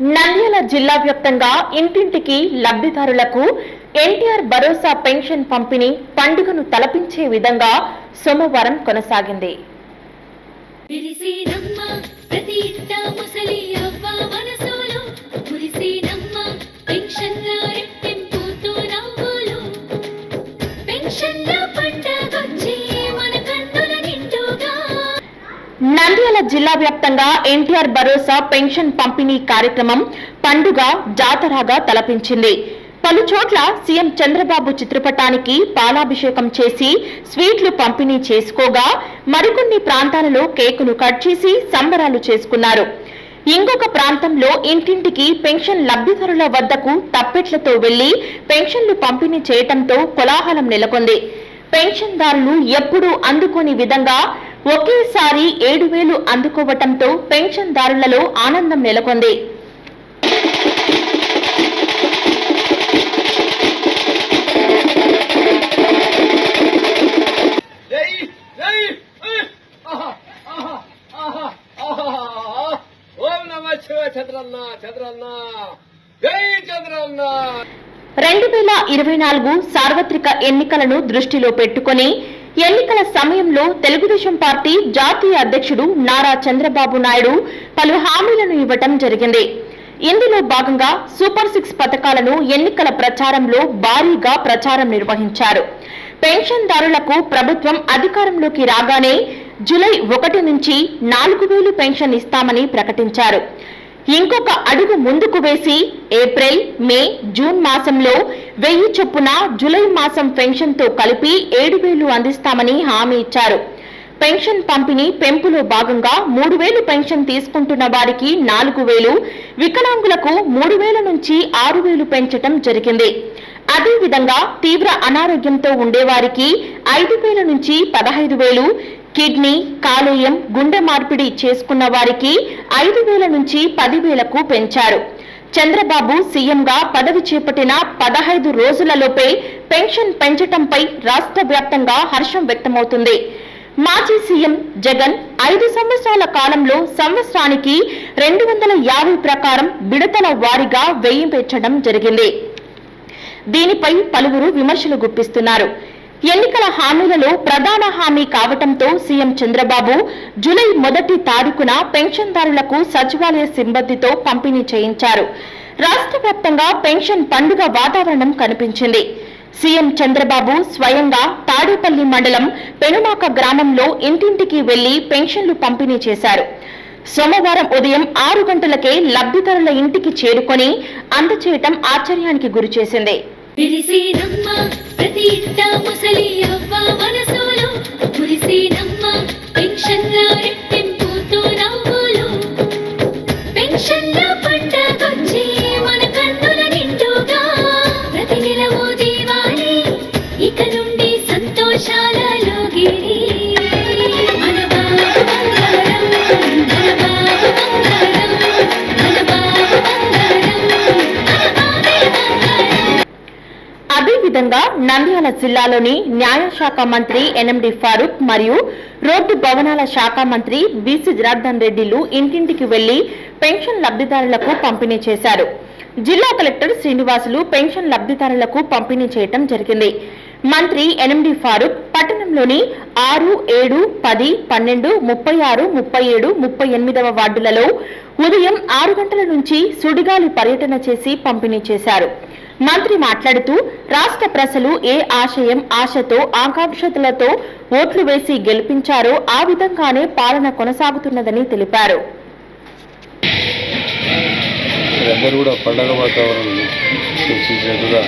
నంద్యాల జిల్లా వ్యాప్తంగా ఇంటింటికి లబ్ధిదారులకు ఎన్టీఆర్ భరోసా పెన్షన్ పంపిణీ పండుగను తలపించే విధంగా సోమవారం కొనసాగింది. జిల్లా వ్యాప్తంగా ఎన్టీఆర్ భరోసా పెన్షన్ పంపిణీ కార్యక్రమం పండుగ జాతరగా తలపించింది. పలు చోట్ల సీఎం చంద్రబాబు చిత్రపటానికి పాలాభిషేకం చేసి స్వీట్లు పంపిణీ చేసుకోగా మరికొన్ని ప్రాంతాలలో కేకులు కట్ చేసి సంబరాలు చేసుకున్నారు. ఇంకొక ప్రాంతంలో ఇంటింటికి పెన్షన్ లబ్ధిదారుల వద్దకు తప్పెట్లతో వెళ్ళి పెన్షన్లు పంపిణీ చేయటంతో కోలాహలం నెలకొంది. పెన్షన్దారులు ఎప్పుడూ అందుకోని విధంగా ఒకేసారి ఏడు వేలు అందుకోవటంతో పెన్షన్దారులలో ఆనందం నెలకొంది. రెండు వేల ఇరవై నాలుగు సార్వత్రిక ఎన్నికలను దృష్టిలో పెట్టుకొని ఎన్నికల సమయంలో తెలుగుదేశం పార్టీ జాతీయ అధ్యక్షుడు నారా చంద్రబాబు నాయుడు పలు హామీలను ఇవ్వటం జరిగింది. ఇందులో భాగంగా సూపర్ సిక్స్ పథకాలను ఎన్నికల ప్రచారంలో భారీగా ప్రచారం నిర్వహించారు. పెన్షన్దారులకు ప్రభుత్వం అధికారంలోకి రాగానే జులై ఒకటి నుంచి నాలుగు వేలు పెన్షన్ ఇస్తామని ప్రకటించారు. ఇంకొక అడుగు ముందుకు వేసి ఏప్రిల్ మే జూన్ మాసంలో వెయ్యి చొప్పున జులై మాసం పెన్షన్తో కలిపి ఏడు వేలు అందిస్తామని హామీ ఇచ్చారు. పెన్షన్ పంపిణీ పెంపులో భాగంగా మూడు వేలు పెన్షన్ తీసుకుంటున్న వారికి నాలుగు వేలు వికలాంగులకు మూడు వేల నుంచి ఆరు వేలు పెంచటం జరిగింది. అదేవిధంగా తీవ్ర అనారోగ్యంతో ఉండేవారికి ఐదు వేల నుంచి పదహైదు వేలు కిడ్నీ కాలేయం గుండె మార్పిడి చేసుకున్న వారికి ఐదు వేల నుంచి పదివేలకు పెంచారు. చంద్రబాబు సీఎంగా పదవి చేపట్టిన పదహైదు రోజులలోపే పెన్షన్ పెంచటంపై రాష్ట్ర వ్యాప్తంగా హర్షం వ్యక్తమవుతుంది. మాజీ సీఎం జగన్ ఐదు సంవత్సరాల కాలంలో సంవత్సరానికి రెండు వందల యాభై ప్రకారం విడతల వారీగా వెయ్యి పెంచడం జరిగింది. దీనిపై పలువురు విమర్శలు గుప్పిస్తున్నారు. ఎన్నికల హామీలలో ప్రధాన హామీ కావటంతో సీఎం చంద్రబాబు జూలై మొదటి తారీఖున పెన్షన్దారులకు సచివాలయ సిబ్బందితో పంపిణీ చేయించారు. రాష్ట్ర వ్యాప్తంగా పెన్షన్ పండుగ వాతావరణం కనిపించింది. సీఎం చంద్రబాబు స్వయంగా తాడేపల్లి మండలం పెనుమాక గ్రామంలో ఇంటింటికి వెళ్ళి పెన్షన్లు పంపిణీ చేశారు. సోమవారం ఉదయం ఆరు గంటలకే లబ్ధిదారుల ఇంటికి చేరుకొని అందచేయటం ఆశ్చర్యానికి గురిచేసింది. విరిసేనమ్మ ప్రతి ఇంట ముసలి అవ్వ మనసులో. మురిసేనమ్మ పెన్షన్ రెట్టింపుతో నంద్యాల జిల్లాలోని న్యాయశాఖ మంత్రి ఎన్ఎండి ఫారూక్ మరియు రోడ్డు భవనాల శాఖ మంత్రి బీసీ జనార్దన్ రెడ్డిలు ఇంటింటికి వెళ్ళి పెన్షన్ లబ్ధిదారులకు పంపిణీ చేశారు. జిల్లా కలెక్టర్ శ్రీనివాసులు పెన్షన్ లబ్ధిదారులకు పంపిణీ చేయటం జరిగింది. మంత్రి ఎన్ఎండి ఫారూక్ పట్టణంలోని ఆరు ఏడు పది పన్నెండు ముప్పై ఆరు ముప్పై ఏడు ముప్పై ఎనిమిదవ వార్డులలో ఉదయం ఆరు గంటల నుంచి సుడిగాలి పర్యటన చేసి పంపిణీ చేశారు. మంత్రి మాట్లాడుతూ రాష్ట్ర ప్రజలు ఏ ఆశయం ఆశతో ఆకాంక్షలతో ఓట్లు వేసి గెలిపించారో ఆ విధంగానే పాలన కొనసాగుతున్నదని తెలిపారు. అందరూ కూడా పండగ వాతావరణం సృష్టించినట్టుగా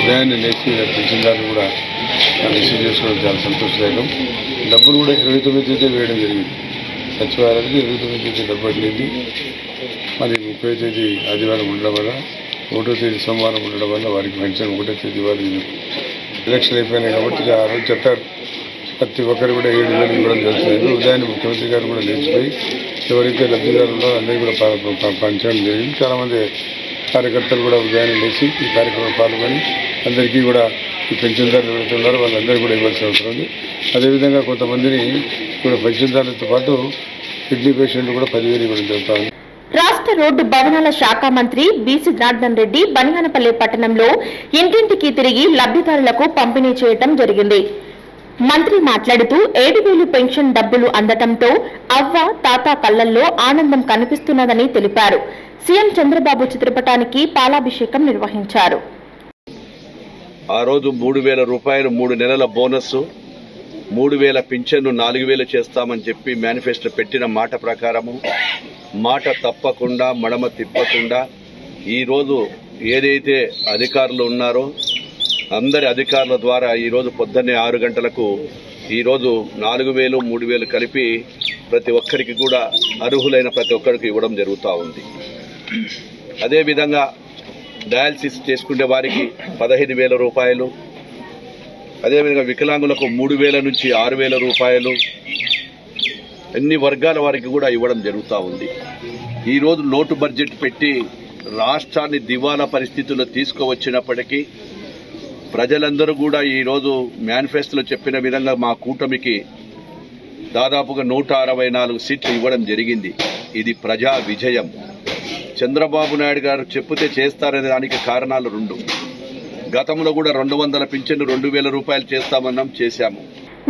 ఉదయాన్నే లేచి పెన్షన్దారులు కూడా రిసీవ్ చేసుకోవడం చాలా సంతోషదాయకం. డబ్బులు కూడా ఇరవై తొమ్మిది తేదీ వేయడం జరిగింది. సచివాలయానికి ఇరవై తొమ్మిది తేదీ డబ్బు అడిగింది మరి ముప్పై తేదీ ఆదివారం ఉండడం వల్ల ఒకటో తేదీ సోమవారం ఉండడం వల్ల వారికి పెన్షన్ ఒకటో తేదీ వారికి ఎలక్షన్ అయిపోయినాయి కాబట్టి ఆ రోజు చెప్పారు. ప్రతి ఒక్కరు కూడా ఏడు వేలు ఇవ్వడం జరుగుతుంది. ఉదయాన్నే ముఖ్యమంత్రి గారు కూడా లేచిపోయి ఎవరైతే లబ్ధిదారులు ఉన్నారో అందరికీ కూడా పంచడం జరిగింది. చాలామంది కార్యకర్తలు కూడా ఉదయాన్నే లేచి ఈ కార్యక్రమం పాల్గొని అందరికీ కూడా ఈ పెన్షన్దారులు ఎవరైతే వాళ్ళందరూ కూడా ఇవ్వాల్సిన అవసరం ఉంది. అదేవిధంగా కొంతమందిని కూడా పెన్షన్దారులతో పాటు కిడ్నీ పేషెంట్లు కూడా పదివేలు ఇవ్వడం జరుగుతుంది. రోడ్డు భవనాల శాఖ మంత్రి బీసీ జనార్దన్ రెడ్డి బనియానపల్లి పట్టణంలో ఇంటింటికి తిరిగి లబ్ధిదారులకు పంపిణీ చేయటం జరిగింది. మంత్రి మాట్లాడుతూ ఏడు వేలు పెన్షన్ డబ్బులు అందటంతో అవ్వ తాత కళ్ళల్లో ఆనందం కనిపిస్తున్నదని తెలిపారు. సీఎం చంద్రబాబు చిత్రపటానికి పాలాభిషేకం నిర్వహించారు. ఆ రోజు మూడు వేల రూపాయలు మూడు నెలల బోనస్ మూడు వేల పింఛన్ను నాలుగు వేలు చేస్తామని చెప్పి మేనిఫెస్టో పెట్టిన మాట ప్రకారము మాట తప్పకుండా మడమ తిప్పకుండా ఈరోజు ఏదైతే అధికారులు ఉన్నారో అందరి అధికారుల ద్వారా ఈరోజు పొద్దున్నే ఆరు గంటలకు ఈరోజు నాలుగు వేలు మూడు వేలు కలిపి ప్రతి ఒక్కరికి కూడా అర్హులైన ప్రతి ఒక్కరికి ఇవ్వడం జరుగుతూ ఉంది. అదేవిధంగా డయాలసిస్ చేసుకునే వారికి పదహైదు వేల రూపాయలు అదేవిధంగా వికలాంగులకు మూడు వేల నుంచి ఆరు వేల రూపాయలు. అన్ని వర్గాల వారికి కూడా ఇవ్వడం జరుగుతూ ఉంది. ఈరోజు లోటు బడ్జెట్ పెట్టి రాష్ట్రాన్ని దివాలా పరిస్థితుల్లో తీసుకువచ్చినప్పటికీ ప్రజలందరూ కూడా ఈరోజు మేనిఫెస్టోలో చెప్పిన విధంగా మా కూటమికి దాదాపుగా నూట అరవై నాలుగు సీట్లు ఇవ్వడం జరిగింది. ఇది ప్రజా విజయం. చంద్రబాబు నాయుడు గారు చెప్తే చేస్తారనే దానికి కారణాలు రెండు. గతంలో కూడా రెండు వందల పింఛన్లు రెండు వేల రూపాయలు చేస్తామన్నాం చేశాము.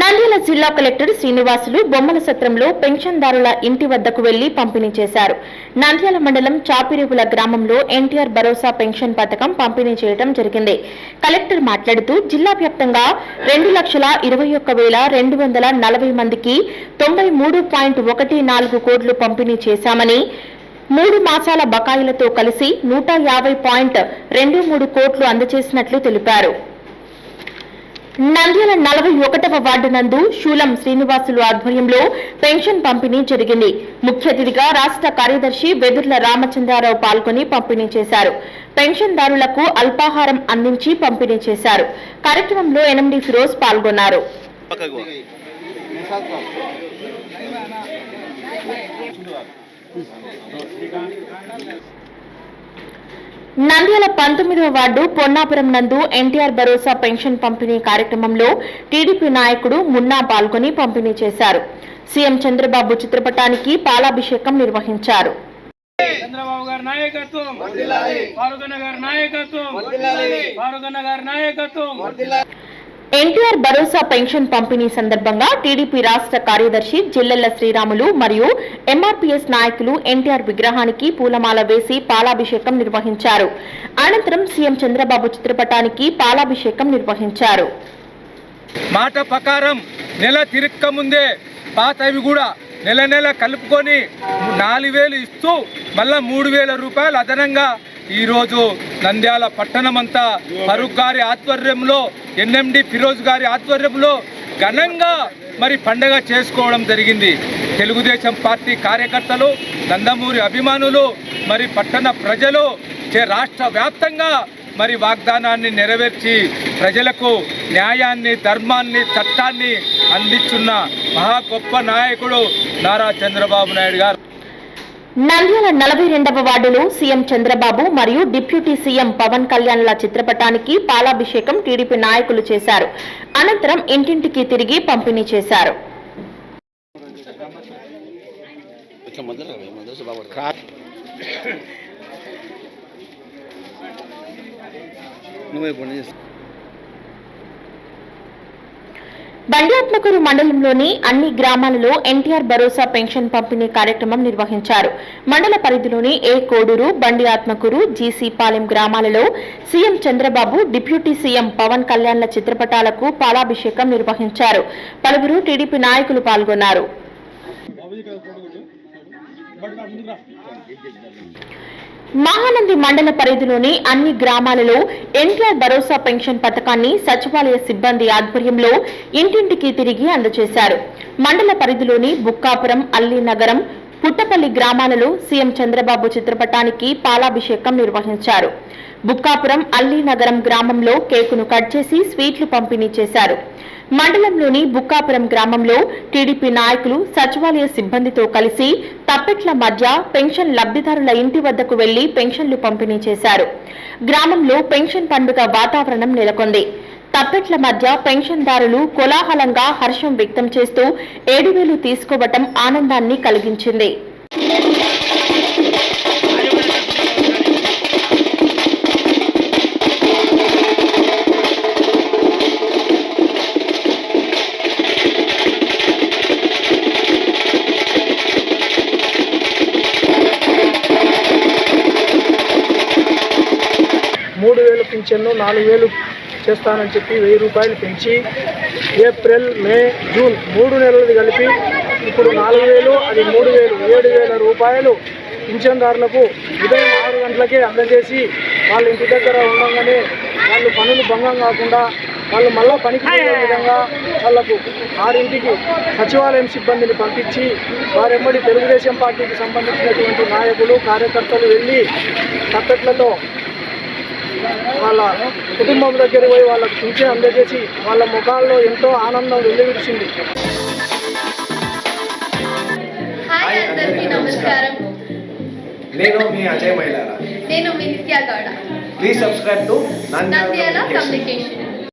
నంద్యాల జిల్లా కలెక్టర్ శ్రీనివాసులు బొమ్మల సత్రంలో పెన్షన్దారుల ఇంటి వద్దకు వెళ్ళి పంపిణీ చేశారు. నంద్యాల మండలం చాపిరేవుల గ్రామంలో ఎన్టీఆర్ భరోసా పెన్షన్ పథకం పంపిణీ చేయడం జరిగింది. కలెక్టర్ మాట్లాడుతూ జిల్లా వ్యాప్తంగా రెండు లక్షల ఇరవై ఒక్క వేల రెండు వందల నలభై మందికి తొంభై మూడు పాయింట్ ఒకటి నాలుగు కోట్లు పంపిణీ చేశామని మూడు మాసాల బకాయిలతో కలిసి నూట యాభై పాయింట్ రెండు మూడు కోట్లు అందజేసినట్లు తెలిపారు. నంద్యాల నలభై ఒకటవ వార్డు నందు శూలం శ్రీనివాసులు ఆధ్వర్యంలో పెన్షన్ పంపిణీ జరిగింది. ముఖ్య అతిథిగా రాష్ట్ర కార్యదర్శి వెదుర్ల రామచంద్రారావు పాల్గొని పంపిణీ చేశారు. పెన్షన్దారులకు అల్పాహారం అందించి పంపిణీ చేశారు. కార్యక్రమంలో ఎనిమిది ఫిరోజ్ పాల్గొన్నారు. నంద్యాల పంతొమ్మిదవ వార్డు పొన్నాపురం నందు ఎన్టీఆర్ భరోసా పెన్షన్ పంపిణీ కార్యక్రమంలో టీడీపీ నాయకుడు మున్నా పాల్గొని పంపిణీ చేశారు. సీఎం చంద్రబాబు చిత్రపటానికి పాలాభిషేకం నిర్వహించారు. చంద్రబాబు గారి నాయకత్వం గారి నాయకత్వం గారి నాయకత్వం. ఎన్టీఆర్ భరోసా పెన్షన్ పంపిణీ సందర్భంగా టీడీపీ రాష్ట్ర కార్యదర్శి జిల్లెళ్ళ శ్రీరాములు మరియు ఎంఆర్పీఎస్ నాయకులు ఎన్టీఆర్ విగ్రహానికి పూలమాల వేసి పాలాభిషేకం నిర్వహించారు. అనంతరం సీఎం చంద్రబాబు చిత్రపటానికి పాలాభిషేకం నిర్వహించారు. మాట ప్రకారం నెల తిరక్క ముందే పాతవి కూడా నెల నెల కలుపుకొని నాలుగు వేలు ఇస్తూ మళ్ళా మూడు వేల రూపాయలు అదనంగా ఈరోజు నంద్యాల పట్టణమంతా ఫరూక్ గారి ఆధ్వర్యంలో ఎన్ఎండి ఫిరోజ్ గారి ఆధ్వర్యంలో ఘనంగా మరి పండగ చేసుకోవడం జరిగింది. తెలుగుదేశం పార్టీ కార్యకర్తలు నందమూరి అభిమానులు మరి పట్టణ ప్రజలు చే- రాష్ట్ర వ్యాప్తంగా మరి వాగ్దానాన్ని నెరవేర్చి ప్రజలకు న్యాయాన్ని ధర్మాన్ని చట్టాన్ని అందిస్తున్న మహా గొప్ప నాయకుడు నారా చంద్రబాబు నాయుడు గారు. నంద్యాల నలభై రెండవ వార్డులో సీఎం చంద్రబాబు మరియు డిప్యూటీ సీఎం పవన్ కళ్యాణ్ల చిత్రపటానికి పాలాభిషేకం టీడీపీ నాయకులు చేశారు. అనంతరం ఇంటింటికి తిరిగి పంపిణీ చేశారు. బండ్లాత్మకూరు మండలంలోని అన్ని గ్రామాలలో ఎన్టీఆర్ భరోసా పెన్షన్ పంపిణీ కార్యక్రమం నిర్వహించారు. మండల పరిధిలోని ఏ కోడూరు బండి ఆత్మకూరు జీసీ పాలెం గ్రామాలలో CM Chandrababu deputy CM Pawan కళ్యాణ్ల చిత్రపటాలకు పాలాభిషేకం నిర్వహించారు. పలువురు టీడీపీ నాయకులు పాల్గొన్నారు. మహానంది మండల పరిధిలోని అన్ని గ్రామాలలో ఎన్టీఆర్ భరోసా పెన్షన్ పథకాన్ని సచివాలయ సిబ్బంది ఆధ్వర్యంలో ఇంటింటికి తిరిగి అందజేశారు. మండల పరిధిలోని బుక్కాపురం అల్లీనగరం పుట్టపల్లి గ్రామాలలో సీఎం చంద్రబాబు చిత్రపటానికి పాలాభిషేకం నిర్వహించారు. బుక్కాపురం అల్లీనగరం గ్రామంలో కేకును కట్ చేసి స్వీట్లు పంపిణీ చేశారు. మండలంలోని బుక్కాపురం గ్రామంలో టీడీపీ నాయకులు సచివాలయ సిబ్బందితో కలిసి తప్పెట్ల మధ్య పెన్షన్ లబ్ధిదారుల ఇంటి వద్దకు వెళ్ళి పెన్షన్లు పంపిణీ చేశారు. గ్రామంలో పెన్షన్ పండుగ వాతావరణం నెలకొంది. తప్పెట్ల మధ్య పెన్షన్దారులు కోలాహలంగా హర్షం వ్యక్తం చేస్తూ ఏడు వేలు తీసుకోవటం ఆనందాన్ని కలిగించింది. పింఛన్ను నాలుగు వేలు చేస్తానని చెప్పి వెయ్యి రూపాయలు పెంచి ఏప్రిల్ మే జూన్ మూడు నెలలది కలిపి ఇప్పుడు నాలుగు వేలు అది మూడు వేలు ఏడు వేల రూపాయలు పింఛన్దారులకు ఉదయం ఆరు గంటలకే అందజేసి వాళ్ళ ఇంటి దగ్గర ఉండగానే వాళ్ళు పనులు భంగం కాకుండా వాళ్ళు మళ్ళా పనికి విధంగా వాళ్ళకు ఆరింటికి సచివాలయం సిబ్బందిని పంపించి వారెమ్మడి తెలుగుదేశం పార్టీకి సంబంధించినటువంటి నాయకులు కార్యకర్తలు వెళ్ళి తప్పట్లతో వాళ్ళ కుటుంబం దగ్గర పోయి వాళ్ళకు పింఛన్ అందజేసి వాళ్ళ ముఖాల్లో ఎంతో ఆనందం వెల్లివిరిచింది హాయ్ అందరికీ నమస్కారం. నేను మీ అజయ్ మైలారా నేను మీ Nithya Gowda. Please subscribe to Nandyala communication